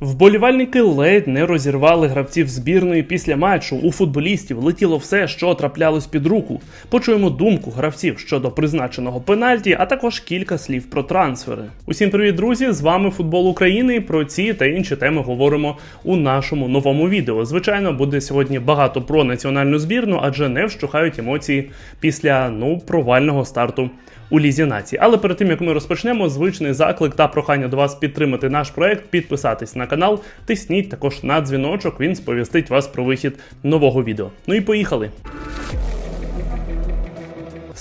Вболівальники ледь не розірвали гравців збірної після матчу. У футболістів летіло все, що траплялось під руку. Почуємо думку гравців щодо призначеного пенальті, а також кілька слів про трансфери. Усім привіт, друзі! З вами футбол України. Про ці та інші теми говоримо у нашому новому відео. Звичайно, буде сьогодні багато про національну збірну, адже не вщухають емоції після ну провального старту у Лізі нації. Але перед тим як ми розпочнемо, звичний заклик та прохання до вас підтримати наш проект, підписатись на канал, тисніть також на дзвіночок. Він сповістить вас про вихід нового відео. Ну і поїхали.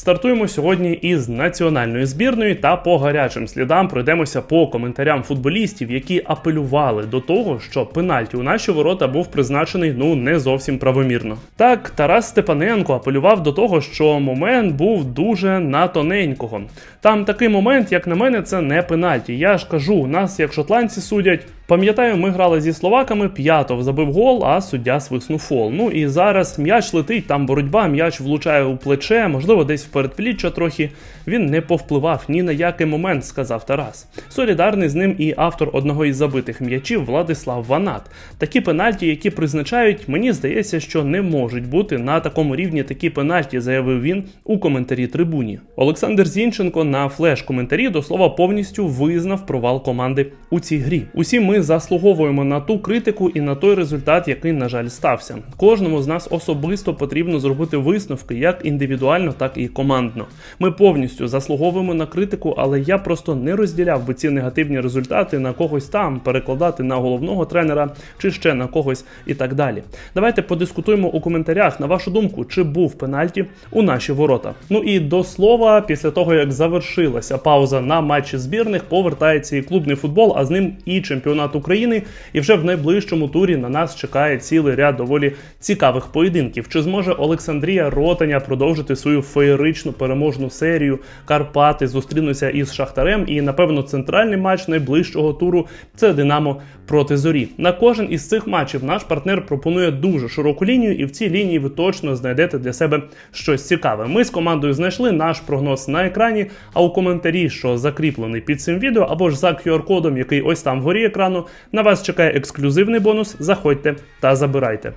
Стартуємо сьогодні із національної збірної та по гарячим слідам пройдемося по коментарям футболістів, які апелювали до того, що пенальті у наші ворота був призначений ну не зовсім правомірно. Так, Тарас Степаненко апелював до того, що момент був дуже на тоненького. Там такий момент, як на мене, це не пенальті. Я ж кажу, у нас як шотландці судять. Пам'ятаю, ми грали зі словаками, п'ятов забив гол, а суддя свиснув фол. Ну і зараз м'яч летить, там боротьба, м'яч влучає у плече, можливо, десь в передпліччя трохи. Він не повпливав ні на який момент, сказав Тарас. Солідарний з ним і автор одного із забитих м'ячів Владислав Ванат. Такі пенальті, які призначають, мені здається, що не можуть бути на такому рівні такі пенальті, заявив він у коментарі трибуні. Олександр Зінченко на флеш-коментарі до слова повністю визнав провал команди у цій грі. Усі ми заслуговуємо на ту критику і на той результат, який, на жаль, стався. Кожному з нас особисто потрібно зробити висновки як індивідуально, так і командно. Ми повністю заслуговуємо на критику, але я просто не розділяв би ці негативні результати на когось там, перекладати на головного тренера чи ще на когось і так далі. Давайте подискутуємо у коментарях на вашу думку, чи був пенальті у наші ворота. Ну і до слова, після того як завершилася пауза на матчі збірних, повертається і клубний футбол, а з ним і чемпіонат України. І вже в найближчому турі на нас чекає цілий ряд доволі цікавих поєдинків. Чи зможе Олександрія Ротаня продовжити свою феєричну переможну серію? Карпати зустрінуться із Шахтарем, і напевно центральний матч найближчого туру це Динамо проти зорі. На кожен із цих матчів наш партнер пропонує дуже широку лінію, і в цій лінії ви точно знайдете для себе щось цікаве. Ми з командою знайшли наш прогноз на екрані. А у коментарі, що закріплений під цим відео, або ж за QR-кодом, який ось там вгорі екрану, на вас чекає ексклюзивний бонус. Заходьте та забирайте.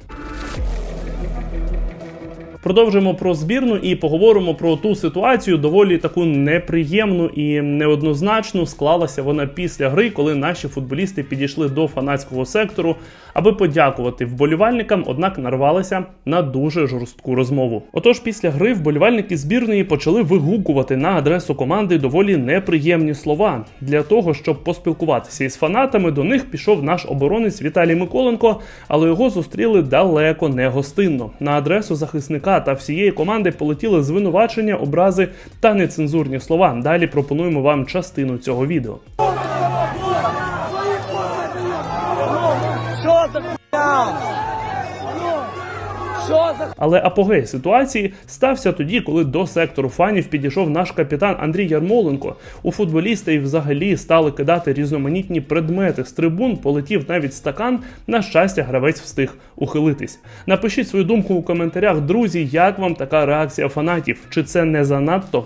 Продовжимо про збірну і поговоримо про ту ситуацію, доволі таку неприємну і неоднозначну. Склалася вона після гри, коли наші футболісти підійшли до фанатського сектору, аби подякувати вболівальникам, однак нарвалися на дуже жорстку розмову. Отож, після гри вболівальники збірної почали вигукувати на адресу команди доволі неприємні слова. Для того щоб поспілкуватися із фанатами, до них пішов наш оборонець Віталій Миколенко, але його зустріли далеко не гостинно. На адресу захисника та всієї команди полетіли звинувачення, образи та нецензурні слова. Далі пропонуємо вам частину цього відео. Що за? Що за Але апогей ситуації стався тоді, коли до сектору фанів підійшов наш капітан Андрій Ярмоленко. У футболіста і взагалі стали кидати різноманітні предмети з трибун. Полетів навіть стакан. На щастя, гравець встиг ухилитись. Напишіть свою думку у коментарях, друзі, як вам така реакція фанатів? Чи це не занадто?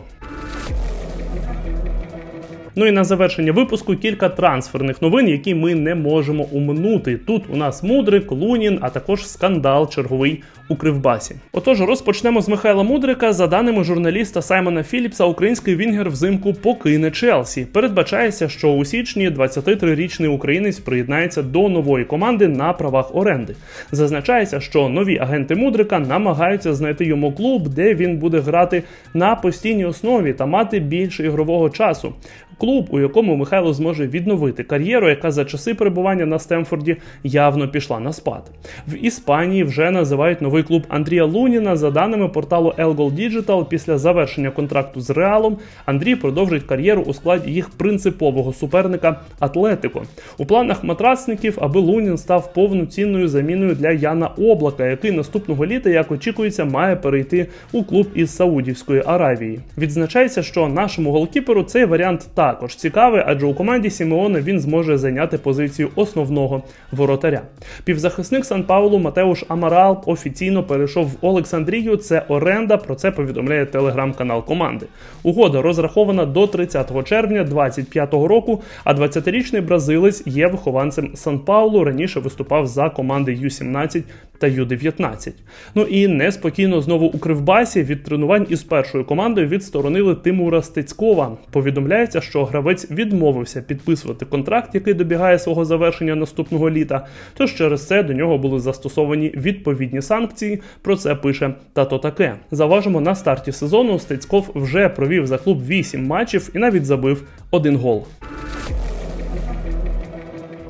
Ну і на завершення випуску кілька трансферних новин, які ми не можемо уминути. Тут у нас Мудрик, Лунін, а також скандал черговий у Кривбасі. Отож, розпочнемо з Михайла Мудрика. За даними журналіста Саймона Філіпса, український Вінгер взимку покине Челсі. Передбачається, що у січні 23-річний українець приєднається до нової команди на правах оренди. Зазначається, що нові агенти Мудрика намагаються знайти йому клуб, де він буде грати на постійній основі та мати більше ігрового часу. Клуб, у якому Михайло зможе відновити кар'єру, яка за часи перебування на Стемфорді явно пішла на спад. В Іспанії вже називають новий клуб Андрія Луніна. За даними порталу Elgol Digital, після завершення контракту з Реалом Андрій продовжить кар'єру у складі їх принципового суперника Атлетико. У планах матрасників, аби Лунін став повноцінною заміною для Яна Облака, який наступного літа, як очікується, має перейти у клуб із Саудівської Аравії. Відзначається, що нашому голкіперу цей варіант так також цікавий, адже у команді Сімеона він зможе зайняти позицію основного воротаря. Півзахисник Сан Паулу Матеуш Амарал офіційно перейшов в Олександрію. Це оренда. Про це повідомляє телеграм-канал команди. Угода розрахована до 30 червня 2025 року. А 20-річний бразилець є вихованцем Сан Паулу. Раніше виступав за команди Ю-17 та Ю-19. Ну і неспокійно знову у Кривбасі від тренувань із першою командою відсторонили Тимура Стецькова. Повідомляється, що гравець відмовився підписувати контракт, який добігає свого завершення наступного літа. Тож через це до нього були застосовані відповідні санкції. Про це пише тато таке. Заважимо на старті сезону. Стецьков вже провів за клуб 8 матчів і навіть забив один гол.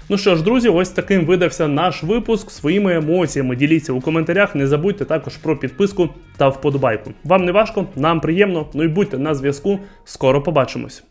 Ну що ж, друзі, ось таким видався наш випуск. Своїми емоціями діліться у коментарях. Не забудьте також про підписку та вподобайку. Вам не важко, нам приємно. Ну і будьте на зв'язку. Скоро побачимось.